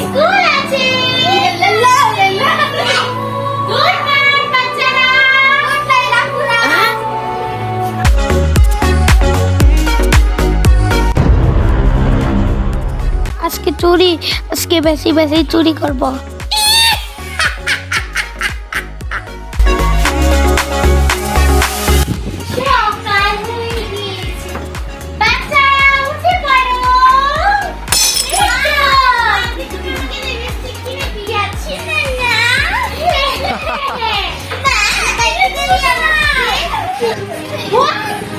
School আছে লা লা লা গুড নাইট বাচ্চারা গুড নাইট আপুরা আজকে চুরি আজকে বেশি বেশি চুরি করব 你，我。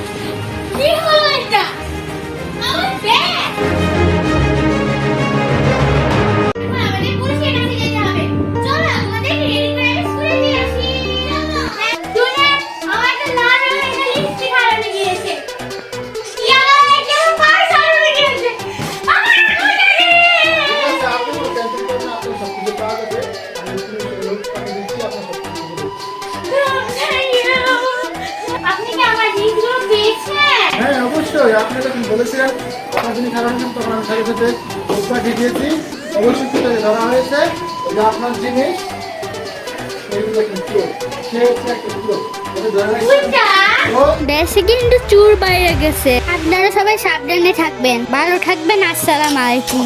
আপনি কি আমার জিনিসগুলো পেয়েছেন? হ্যাঁ অবশ্যই। আপনি যখন বলেছিলেন? আপনার জিনিস হারানোর তখন আমি সাথে সাথে লোক দিয়েছি। অবশ্যই সেটাকে ধরা হয়েছে। যে আপনার জিনিস। এগুলো কিন্তু চোর। সে হচ্ছে একটা ধরে রাখবেন। কোনটা দেশে কিন্তু চুর বাইরে গেছে। আপনারা সবাই সাবধানে থাকবেন। ভালো থাকবেন। আসসালামু আলাইকুম।